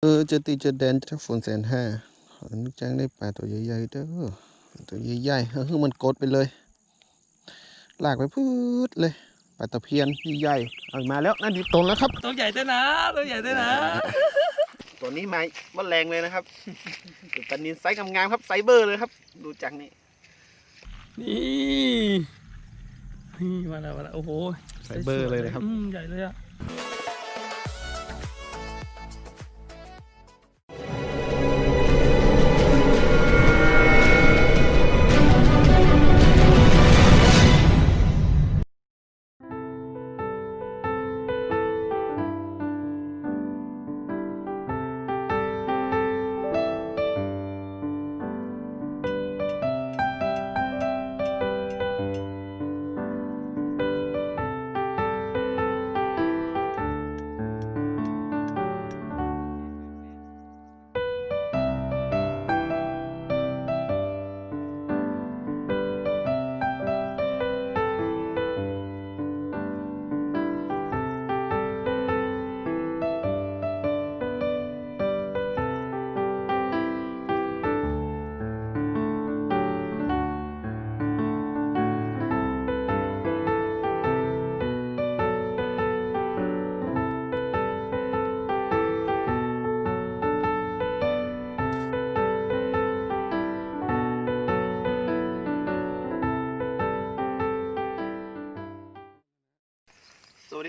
เออเจะตีเจะแดนจะฝนแสนห้าขอนึกจังได้ปลาตัวใหญ่ๆเด้อตัวใหญ่ๆเฮ้ยมันกดไปเลย ลากไปพืดเลยปลาตะเพียนใหญ่ๆเอามาแล้วนั่นดิบตนแล้วครับ ตัวใหญ่ด้วยนะตัวใหญ่ด้วยนะ ตัวนี้มามันแรงเลยนะครับเป็นปลานินไซส์งามๆครับไซส์เบอร์เลยครับ ดูจากนี่นี่นี่มาแล้วมาแล้วโอ้โหไซส์เบอร์เลยนะครับอืมใหญ่เลยอะ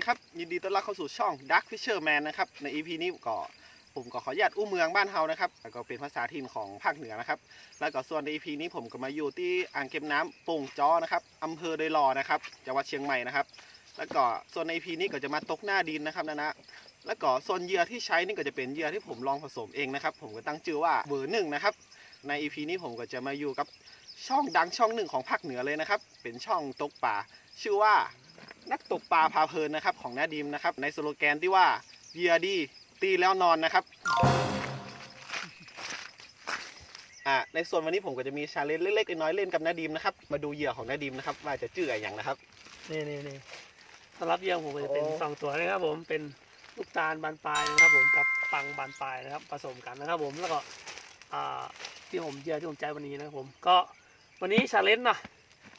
ครับ ยินดีต้อนรับเข้าสู่ช่อง Dark Fisherman นะครับ ใน EP นี้ก็ผมก็ขออนุญาตอู้เมืองบ้านเฮานะครับแล้วก็เป็นภาษาถิ่นของภาคเหนือนะครับ แล้วก็ส่วนใน EP นี้ผมก็มาอยู่ที่อ่างเก็บน้ำโป่งจ้อนะครับอำเภอเดยลอนะครับจังหวัดเชียงใหม่นะครับ แล้วก็ส่วนใน EP นี้ก็จะมาตกหน้าดินนะครับนะนะ แล้วก็ส่วนเหยื่อที่ใช้นี่ก็จะเป็นเหยื่อที่ผมลองผสมเองนะครับ ผมก็ตั้งชื่อว่าเบอร์หนึ่งนะครับ ใน EP นี้ผมก็จะมาอยู่กับช่องดังช่องหนึ่งของภาคเหนือเลยนะครับ เป็นช่องตกป่า ชื่อว่า นักตกปลาพาเพลินนะครับของน้าดิมนะครับ ในสโลแกนที่ว่าเหยื่อดีตีแล้วนอนนะครับอ่าในส่วนวันนี้ผมก็จะมีชาเลนจ์เล็กๆน้อยๆเล่นกับน้าดิมนะครับ มาดูเหยื่อของน้าดิมนะครับ ว่าจะจื้ออะไรอย่างนะครับ นี่นี่นี่สำหรับเหยื่อผมก็จะเป็นโอ้สองตัวนะครับ ผมเป็นลูกตาลบานปลายนะครับ ผมกับปังบานปลายนะครับ ผสมกันนะครับ ผมแล้วก็อ่าที่ผมเหยื่อที่ผมใจวันนี้นะครับผมก็วันนี้ชาเลนจ์นะ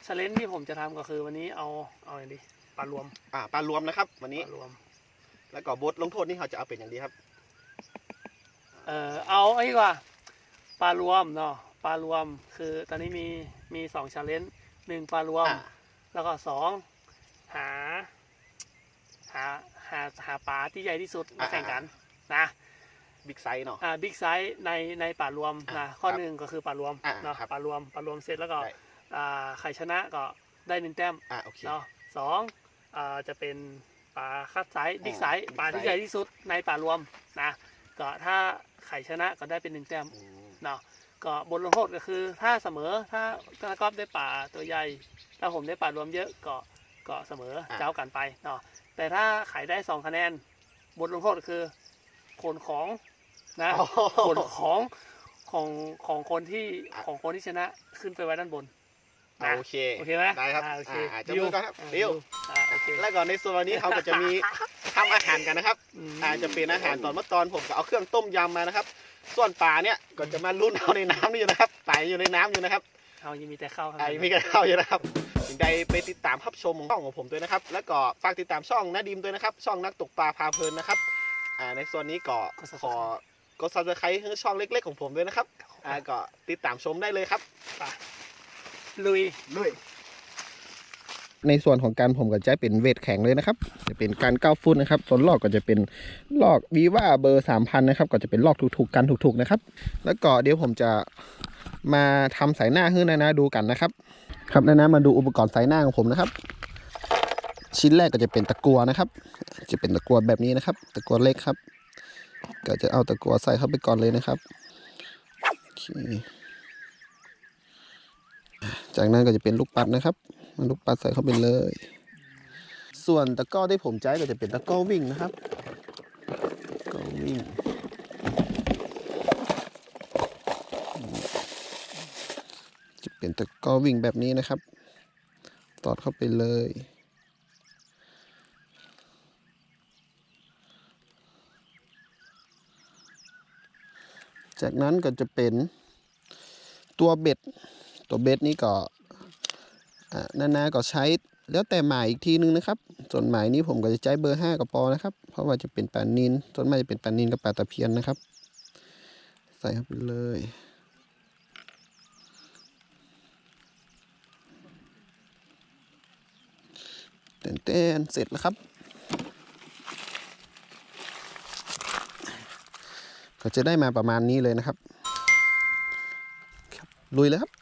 ชาเลนจ์ที่ผมจะทำก็คือวันนี้เอาเอาอย่างดี ปลารวมอ่าปลารวมนะครับ วันปนี้ลารวม แล้วก็บทลงโทษนี่เขาจะเอาเป็นอย่างดีครับ เอ่อเอาไอ้ดีกว่าปลารวมเนาะปลารวมคือตอนนี้มีมีสองชาเลนจ์หนึ่งปลารวม อ่า แล้วก็สองหา หาหาหาปลาที่ใหญ่ที่สุดมาแข่งกันนะบิ๊กไซส์เนาะ อ่าบิ๊กไซส์ในในป่ารวมอ่านะข้อครับหนึ่งก็คือป่ารวมอ่าเนาะครับป่ารวมป่ารวมเสร็จแล้วก็ได้ อ่าใครชนะก็ได้หนึ่งแต้มอ่าโอเคเนาะสอง อ่าจะเป็นปลาคัดไซส์บิ๊กไซส์บิ๊กไซส์ปลาที่ใหญ่ที่สุดในป่ารวมนะก็ถ้าใครชนะก็ได้เป็นหนึ่งแต้มอืมเนาะก็บทลงโทษก็คือถ้าเสมอถ้าถ้ากอบได้ป่าตัวใหญ่ ถ้าผมได้ป่ารวมเยอะก็ก็เสมอเจ้ากันไปเนาะแต่ถ้าใครได้สองคะแนน บทลงโทษก็คือขนของนะอ๋อขนของของของคนที่ของคนที่ชนะขึ้นไปไว้ด้านบนอ่านะโอเคโอเคไหมได้ครับอ่าโอเคอ่าจะมือกันครับอ่าเดี๋ยวอ่าโอเค แล้วก็ในส่วนวันนี้เขาก็จะมีทำอาหารกันนะครับมอาจะเป็นอาหารตอนเมื่อตอนผมก็เอาเครื่องต้มยำมานะครับ ส่วนปลาเนี่ยก็จะมาลุ้นเอาในน้ำนี่อยู่นะครับปลาอยู่ในน้ำอยู่นะครับเอายังมีแต่ข้าวครับไอ้มีกันเข้าอยู่นะครับถึงใดไปติดตามรับชมช่องของผมด้วยนะครับ แล้วก็ฝากติดตามช่องนาดิมด้วยนะครับ ช่องนักตกปลาพาเพลินนะครับอ่าในส่วนนี้ก็ขอกดซับสไครต์ให้ช่องเล็ก ๆ ของผมด้วยนะครับอ่าก็ติดตามชมได้เลยครับลุยลุย ในส่วนของการผมก็จะเป็นเวทแข็งเลยนะครับ จะเป็นการก้าวฟุตนะครับส่วนลอกก็จะเป็นลอกวีว่าเบอร์สามพันนะครับ ก็จะเป็นลอกถูกๆกันถูกๆนะครับ แล้วก็เดี๋ยวผมจะมาทำสายหน้าให้นะนะดูกันนะครับ ครับนะนะมาดูอุปกรณ์สายหน้าของผมนะครับ ชิ้นแรกก็จะเป็นตะกัวนะครับ จะเป็นตะกัวแบบนี้นะครับ ตะกัวเล็กครับ ก็จะเอาตะกัวใส่เข้าไปก่อนเลยนะครับจากนั้นก็จะเป็นลูกปัดนะครับ เอาลูกปัดใส่เข้าไปเลย ส่วนตะก้อที่ผมใช้ก็จะเป็นตะก้อวิ่งนะครับตะก้อวิ่งจะเป็นตะก้อวิ่งแบบนี้นะครับ ตอดเข้าไปเลยจากนั้นก็จะเป็นตัวเบ็ด ตัวเบ็ดนี่ก็ อ่านาๆก็ใช้แล้วแต่หมายอีกทีนึงนะครับ ส่วนหมายนี้ผมก็จะใช้เบอร์ห้าก็พอนะครับ เพราะว่าจะเป็นปลานินส่วนมากจะเป็นปลานินกับปลาตะเพียนนะครับ ใส่เข้าไปเลย เต้นเต้นเสร็จแล้วครับ ก็จะได้มาประมาณนี้เลยนะครับครับลุยเลยครับ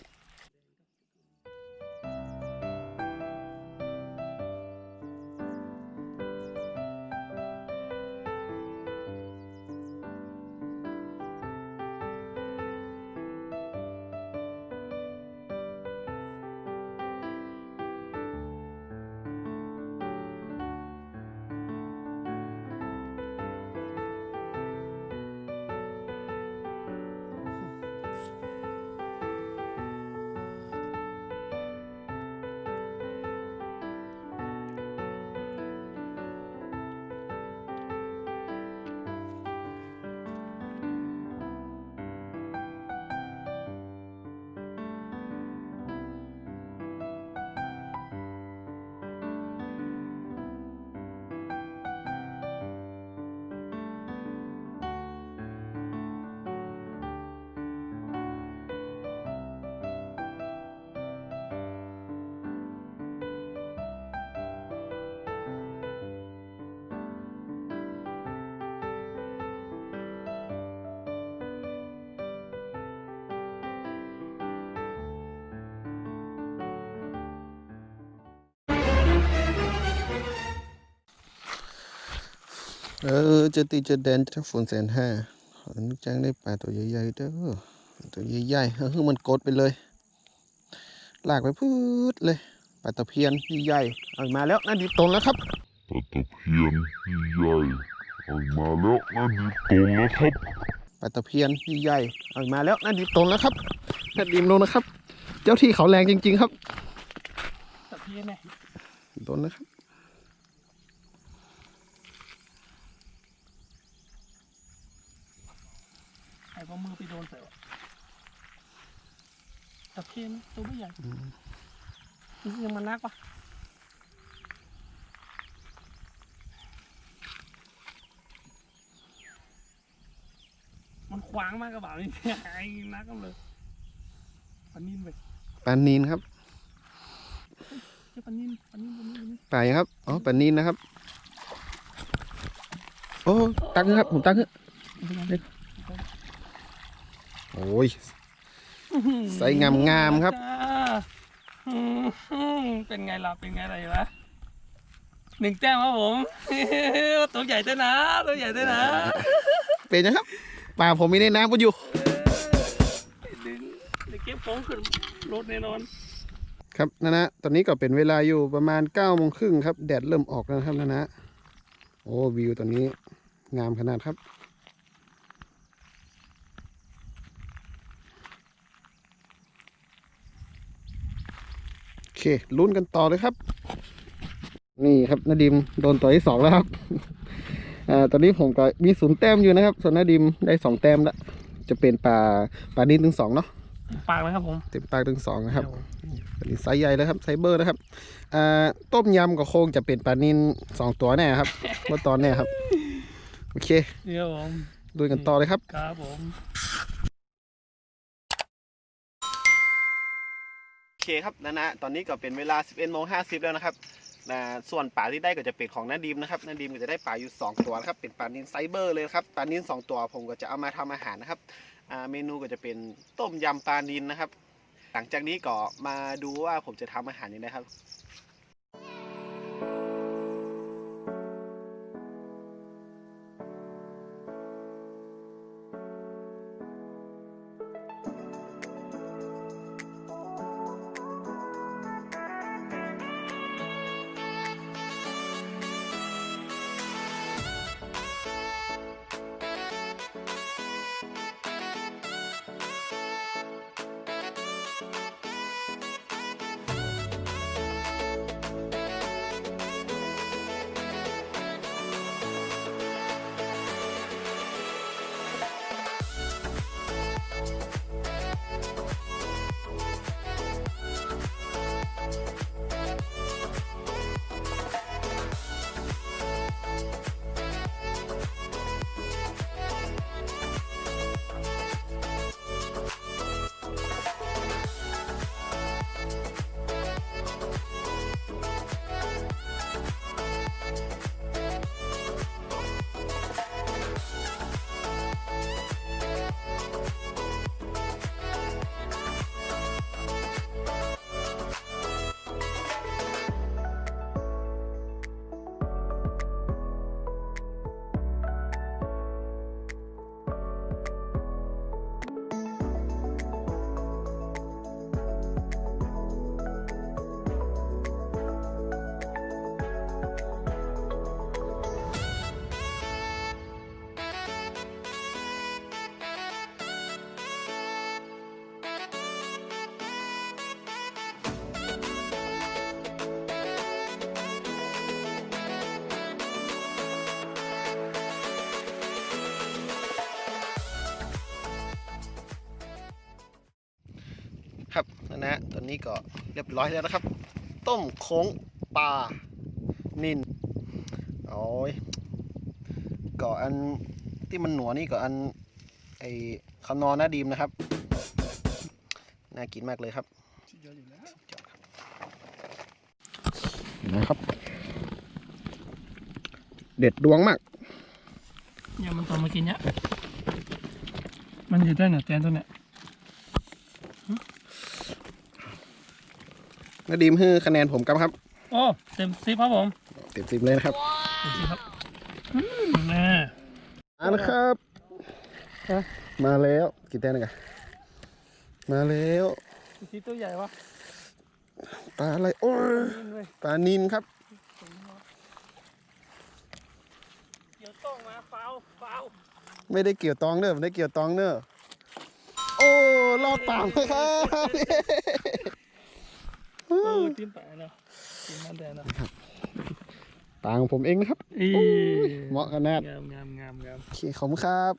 เออจะตีจะแดนจะฝนแสนห้าขอนึกจังได้ปลาตัวใหญ่ๆเด้อตัวใหญ่ๆเออมันกดไปเลย ลากไปพืดเลยปลาตะเพียนใหญ่ๆเอามาแล้วนั่นดิบตรงแล้วครับปลาตะเพียนใหญ่ออกมาแล้วนั่นนี่ตรงแล้วครับปลาตะเพียนใหญ่ๆเอามาแล้วนั่นดิบตรงแล้วครับนั่นดิบลงนะครับ เจ้าที่เขาแรงจริง ๆ ครับตะเพียนไงโดนนะครับ ไอ้พอมือไปโดนใส่วะตะเพียนตัวไม่ใหญ่นี่ยังมันนักปะมันขวางมากกระบะนี่ไอ้นักกันเลยปันนินไปปลานินครับเจ้าปันนินปันนินปันนินปันนินปลาครับอ๋อปลานินนะครับ โอ้ตั้งครับผมตั้งครับ โอ้ยใส่งามๆครับอืมเป็นไงล่ะ เป็นไงล่ะเห็นไหมหนึ่งแต้มครับผม ตัวใหญ่ด้วยนะ ตัวใหญ่ด้วยนะ เป็นยังครับปลาผมมีในน้ำก็อยู่ดึงเดี๋ยวเก็บของขึ้นรถแน่นอน ครับนะนะ ตอนนี้ก็เป็นเวลาอยู่ประมาณ9ก้าโมงครึ่งครับ แดดเริ่มออกแล้วนะครับนะนะ โอ้วิวตอนนี้งามขนาดครับ โอเค ลุ้นกันต่อเลยครับ นี่ครับนาดิมโดนตัวที่สองแล้วครับอ่าตอนนี้ผมก็มีศูนย์แต้มอยู่นะครับ ส่วนนาดิมได้สองแต้มแล้วจะเป็นปลาปลานินถึงสองเนาะปากนะครับผมเต็มปากถึงสองนะครับอันนี้ไซส์ใหญ่เลยครับไซส์เบอร์นะครับอ่าต้มยำก็คงจะเป็นปลานินสองตัวแน่ครับเมื่อตอนแน่ครับ โอเคเดี๋ยวผมดูกันต่อเลยครับ ครับผม เคครับนะนะตอนนี้ก็เป็นเวลา 11โมง50 แล้วนะครับนะส่วนป่าที่ได้ก็จะเป็นของนาดีมนะครับนาดีมก็จะได้ป่าอยู่ 2 ตัวนะครับเป็นปลานินไซเบอร์เลยครับปลานิน 2 ตัวผมก็จะเอามาทำอาหารนะครับอ่าเมนูก็จะเป็นต้มยำปลานินนะครับ หลังจากนี้ก็มาดูว่าผมจะทำอาหารยังไงครับ นะครับนะนะตอนนี้ก็เรียบร้อยแล้วนะครับ ต้มโค้งปลานินโอ้ยก็อันที่มันหนัวนี่ก็อันไอขนอนหน้าดีมนะครับ น่ากินมากเลยครับสุดยอดอยู่แล้วนะครับ เด็ดดวงมากเนี่ยมันตอนมากินเนี่ยมันอยู่ได้เนี่ยแตนตัวเนี่ย นาดีมให้คะแนนผมกับครับ โอ้เต็มสิบครับผมเต็มสิบเลยนะครับเต็มสิบครับอืมแน่มาแล้วครับฮะมาแล้วกี่แต้มนะกันมาแล้วสิบตัวใหญ่ปะปลาอะไรโอ้ยนี่เลยปลานินครับเดี๋ยวต้องมาเฝ้าเฝ้าไม่ได้เกี่ยวตองเนอะไม่ได้เกี่ยวตองเนอะโอ้รอดปากเลยครับ เออจิ้มไปนะจิ้มมันแดงนะปลาของผมเองนะครับอีเหมาะขนาดงามงามงามงามโอเคขอบคุณครับ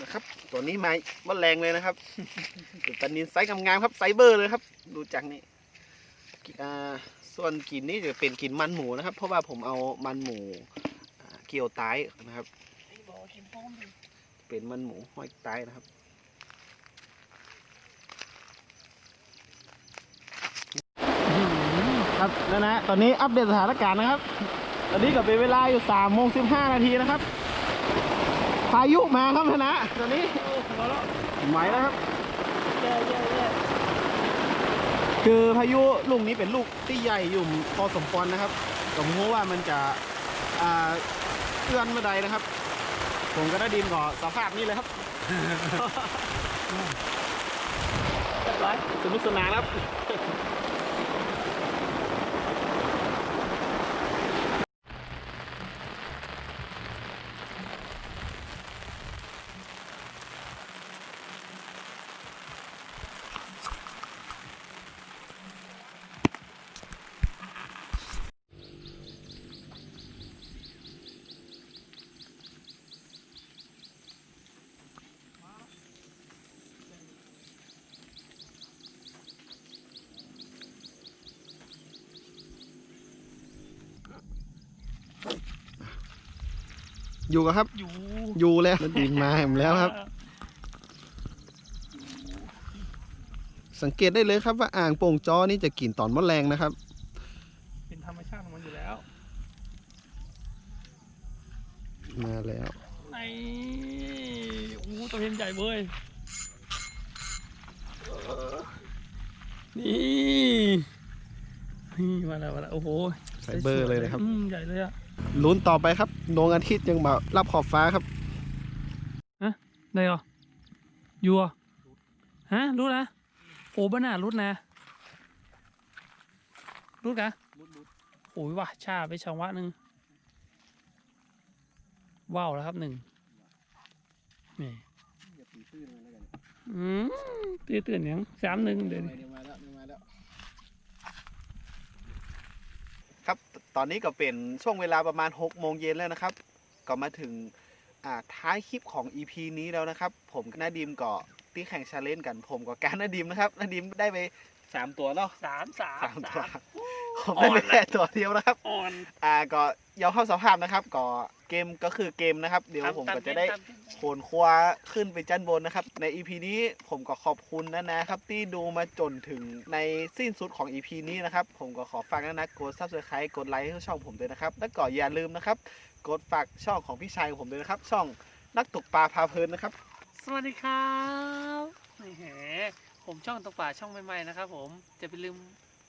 นะครับตัวนี้มาว่าแรงเลยนะครับเป็นปลานินไซส์งามๆครับไซส์เบอร์เลยครับ ดูจากนี่อ่าส่วนกลิ่นนี่จะเป็นกลิ่นมันหมูนะครับ เพราะว่าผมเอามันหมูอ่าเกี่ยวต้ายนะครับไอ้บอกกินพร้อมดิเป็นมันหมูห้อยต้ายนะครับ ครับ นะนะตอนนี้อัปเดตสถานการณ์นะครับ ตอนนี้ก็เป็นเวลาอยู่3โมง15นาทีนะครับพายุมาครับนะนะตอนนี้โอ้หัวแล้วไหวแล้วครับแย่แย่แย่คือพายุลูกนี้เป็นลูกที่ใหญ่อยู่พอสมควรนะครับผมรู้ว่ามันจะอ่าเอื้อนเมื่อใดนะครับ ผมก็ได้ดินก่อสภาพนี้เลยครับเรียบร้อยสนุกสนานครับ อยู่กับครับ อยู่อยู่แล้วแล้วดินมาแหมแล้วครับ สังเกตได้เลยครับว่าอ่างโป่งจอนี่จะกลิ่นตอนมดแรงนะครับ เป็นธรรมชาติของมันอยู่แล้ว มาแล้วในโอ้ตัวเห็นใหญ่เว้ยเออนี่นี่ มาแล้วมาแล้วโอ้โหใส่เบอร์เลยนะครับอืมใหญ่เลยอะ ลุ้นต่อไปครับดวงอาทิตย์ยังมารับขอบฟ้าครับได้เหรออยู่เหรอฮะรู้นะโอ้บ้าน่ารุดนะรุดกะโอ้ยว่ะชาไปช่องวะหนึ่งว้าวแล้วครับหนึ่งนี่อืมตื่นตื่นยังสามหนึ่งเดี๋ยวนี้ ครับตอนนี้ก็เป็นช่วงเวลาประมาณ6โมงเย็นแล้วนะครับ ก็มาถึงอ่าท้ายคลิปของ EP นี้แล้วนะครับ ผมกับนาดิมก็ที่แข่งชาเลนจ์กันผมกับการนาดิมนะครับนาดิมได้ไปสามตัวเนาะสามสามสามตัวสามผมได้ไปแค่ตัวเดียวนะครับอ่อนอ่าก็ยอมเข้าสภาพนะครับก็ เกมก็คือเกมนะครับ เดี๋ยวผมก็จะได้ตามที่โขนคว้าขึ้นไปจันบนนะครับ ใน EP นี้ผมก็ขอบคุณนะนะครับที่ดูมาจนถึงในสิ้นสุดของ EP นี้นะครับ ผมก็ขอฝากนะนะกด subscribe กดไลค์ให้ช่องผมด้วยนะครับ แล้วก็อย่าลืมนะครับ กดฝากช่องของพี่ชายของผมด้วยนะครับ ช่องนักตกปลาพาเพลินนะครับ สวัสดีครับนี่แหมผมช่องตกป่าช่องใหม่ๆนะครับ ผมจะไปลืม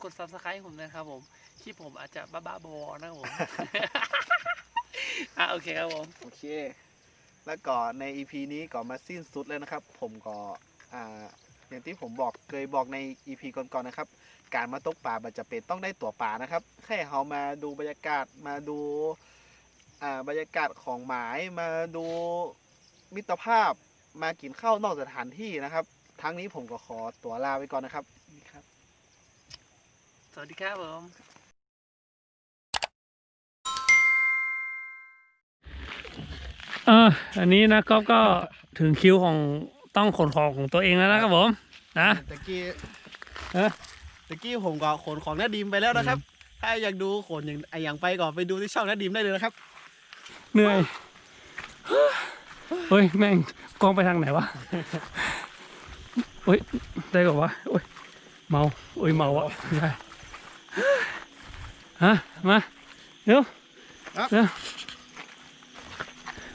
กด subscribe ให้ผมนะครับ ผมคลิปผมอาจจะบ้าๆบอๆนะครับผม อะโอเคครับผม โอเค แล้วก็ใน EP นี้ก็มาสิ้นสุดแล้วนะครับ ผมก็อ่าอย่างที่ผมบอกเคยบอกใน EP ก่อนๆนะครับ การมาตกปลามันจะเป็นต้องได้ตัวปลานะครับ แค่เขามาดูบรรยากาศมาดูอ่าบรรยากาศของหมายมาดูมิตรภาพมากินข้าวนอกสถานที่นะครับ ทั้งนี้ผมก็ขอตัวลาไปก่อนนะครับนี่ครับสวัสดีครับผม อ่าอันนี้นะก๊อฟก็ถึงคิวของต้องขนของของตัวเองแล้วนะครับผมนะตะกี้เอ๊ะตะกี้ผมก็ขนของน้าดีมไปแล้วนะครับ ถ้าอยากดูขนอย่างไออย่างไปก็ไปดูที่ช่องน้าดีมได้เลยนะครับ เหนื่อยเฮ้ยแม่งกล้องไปทางไหนวะเฮ้ยได้ก่อนวะโอ้ยเมาโอ้ยเมาวะไม่ได้ฮะมาเดี๋ยวครับเดี๋ยว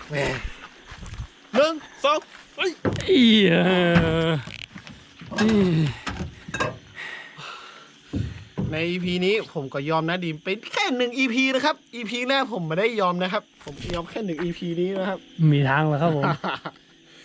แหมหนึ่งสองอีเออนี่ใน EP นี้ผมก็ยอมนะดีมเป็นแค่หนึ่ง EP นะครับ EP แรกผมไม่ได้ยอมนะครับ ผมยอมแค่หนึ่ง EP นี้นะครับ มีทางแล้วครับผม